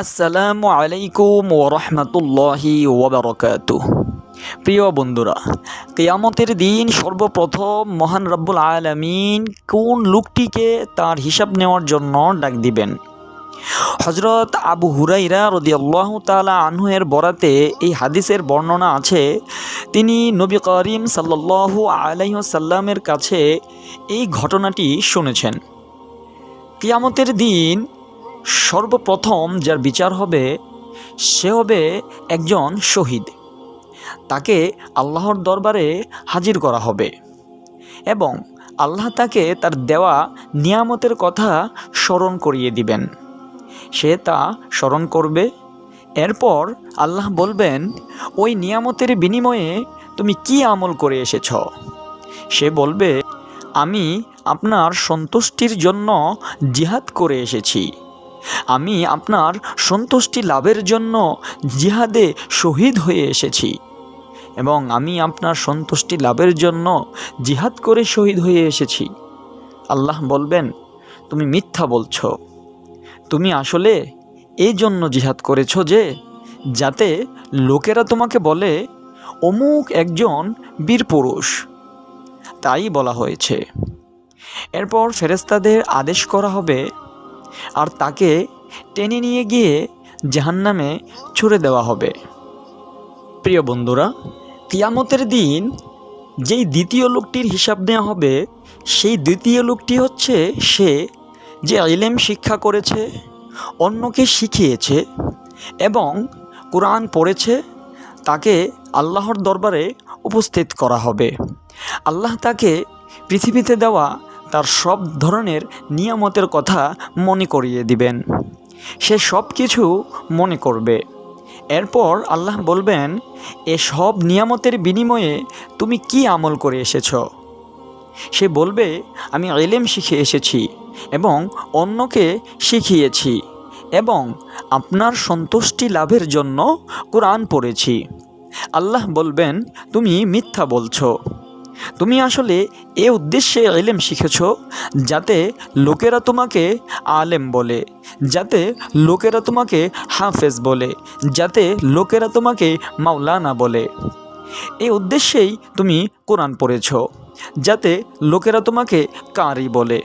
আসসালামু আলাইকুম ওরহমতুল্লাহি ওবরকাত প্রিয় বন্ধুরা, কেয়ামতের দিন সর্বপ্রথম মহান রব্বুল আলমিন কোন লোকটিকে তার হিসাব নেওয়ার জন্য ডাক দিবেন? হজরত আবু হুরাইরা রদিয়াল্লাহ তালা আনহুয়ের বরাতে এই হাদিসের বর্ণনা আছে। তিনি নবী করিম সাল্লাল্লাহু আলাইসাল্লামের কাছে এই ঘটনাটি শুনেছেন। কিয়ামতের দিন সর্বপ্রথম যার বিচার হবে, সে হবে একজন শহীদ। তাকে আল্লাহর দরবারে হাজির করা হবে এবং আল্লাহ তাকে তার দেওয়া নিয়ামতের কথা স্মরণ করিয়ে দিবেন। সে তা স্মরণ করবে। এরপর আল্লাহ বলবেন, ওই নিয়ামতের বিনিময়ে তুমি কি আমল করে এসেছ? সে বলবে, আমি আপনার সন্তুষ্টির জন্য জিহাদ করে এসেছি। আমি আপনার সন্তুষ্টি লাভের জন্য জিহাদে শহীদ হয়ে এসেছি। এবং আমি আপনার সন্তুষ্টি লাভের জন্য জিহাদ করে শহীদ হয়ে এসেছি। আল্লাহ বলবেন, তুমি মিথ্যা বলছ। তুমি আসলে এই জন্য জিহাদ করেছ যে, যাতে লোকেরা তোমাকে বলে, অমুক একজন বীর পুরুষ। তাই বলা হয়েছে। এরপর ফেরেস্তাদের আদেশ করা হবে আর তাকে টেনে নিয়ে গিয়ে জাহান্নামে ছুড়ে দেওয়া হবে। প্রিয় বন্ধুরা, কিয়ামতের দিন যেই দ্বিতীয় লোকটির হিসাব নেওয়া হবে, সেই দ্বিতীয় লোকটি হচ্ছে সে যে ইলেম শিক্ষা করেছে, অন্যকে শিখিয়েছে এবং কোরআন পড়েছে, তাকে আল্লাহর দরবারে উপস্থিত করা হবে। আল্লাহ তাকে পৃথিবীতে দেওয়া তার সব ধরনের নিয়ামতের কথা মনে করিয়ে দিবেন। সে সব কিছু মনে করবে। এরপর আল্লাহ বলবেন, এ সব নিয়ামতের বিনিময়ে তুমি কি আমল করে এসেছ? সে বলবে, আমি এলেম শিখে এসেছি এবং অন্যকে শিখিয়েছি এবং আপনার সন্তুষ্টি লাভের জন্য কোরআন পড়েছি। আল্লাহ বলবেন, তুমি মিথ্যা বলছো। তুমি আসলে এ উদ্দেশ্যে এলেম শিখেছ যাতে লোকেরা তোমাকে আলেম বলে, যাতে লোকেরা তোমাকে হাফেজ বলে, যাতে লোকেরা তোমাকে মাওলানা বলে। এই উদ্দেশ্যেই তুমি কোরআন পড়েছ, যাতে লোকেরা তোমাকে কারি বলে।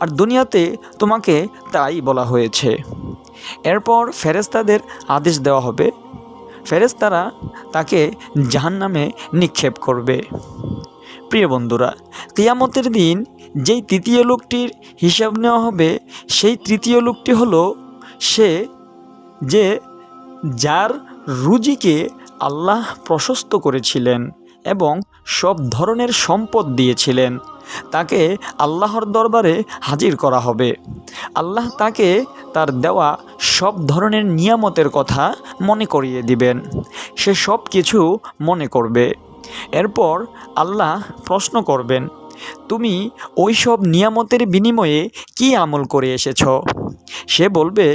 আর দুনিয়াতে তোমাকে তাই বলা হয়েছে। এরপর ফেরেস্তাদের আদেশ দেওয়া হবে। ফেরেস্তারা তাকে জাহান্নামে নিক্ষেপ করবে। প্রিয় বন্ধুরা, কিয়ামতের দিন যেই তৃতীয় লোকটির হিসাব নেওয়া হবে, সেই তৃতীয় লোকটি হলো সে যে যার রুজিকে আল্লাহ প্রশস্ত করেছিলেন এবং সব ধরনের সম্পদ দিয়েছিলেন। তাকে আল্লাহর দরবারে হাজির করা হবে। আল্লাহ তাকে তার দেওয়া সব ধরনের নিয়ামতের কথা মনে করিয়ে দিবেন। সে সব কিছু মনে করবে। এরপর আল্লাহ প্রশ্ন করবেন, তুমি ওই সব নিয়ামতের বিনিময়ে কি আমল করে এসেছ? সে বলবে,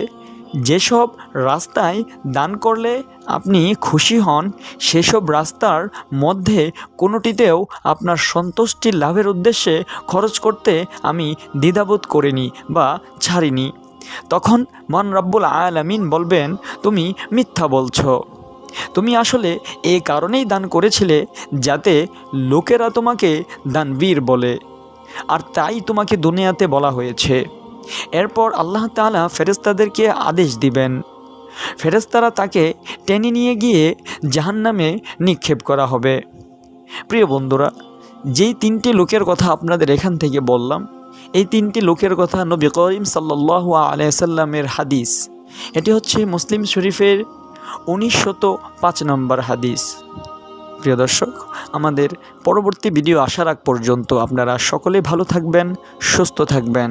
যেসব রাস্তায় দান করলে আপনি খুশি হন, সেসব রাস্তার মধ্যে কোনোটিতেও আপনার সন্তুষ্টি লাভের উদ্দেশ্যে খরচ করতে আমি দ্বিধাবোধ করিনি বা ছাড়িনি। তখন মন রব্বুল আলামিন বলবেন, তুমি মিথ্যা বলছো। তুমি আসলে এ কারণেই দান করেছিলে যাতে লোকেরা তোমাকে দানবীর বলে। আর তাই তোমাকে দুনিয়াতে বলা হয়েছে। এরপর আল্লাহ তালা ফেরেস্তাদেরকে আদেশ দিবেন। ফেরেস্তারা তাকে টেনে নিয়ে গিয়ে জাহান্নামে নিক্ষেপ করা হবে। প্রিয় বন্ধুরা, যেই তিনটি লোকের কথা আপনাদের এখান থেকে বললাম, এই তিনটি লোকের কথা নবী করিম সাল্লাহ আলাইসাল্লামের হাদিস। এটি হচ্ছে মুসলিম শরীফের উনিশশত পাঁচ নম্বর হাদিস। প্রিয় দর্শক, আমাদের পরবর্তী ভিডিও আসার আগ পর্যন্ত আপনারা সকলে ভালো থাকবেন, সুস্থ থাকবেন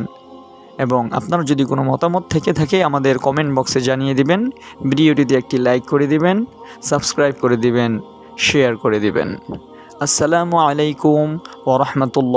এবং আপনার যদি কোনো মতামত থেকে থাকে আমাদের কমেন্ট বক্সে জানিয়ে দিবেন ভিডিওটিতে একটি লাইক করে দিবেন সাবস্ক্রাইব করে দিবেন শেয়ার করে দিবেন। আসসালামু আলাইকুম ওরহমতুল্লা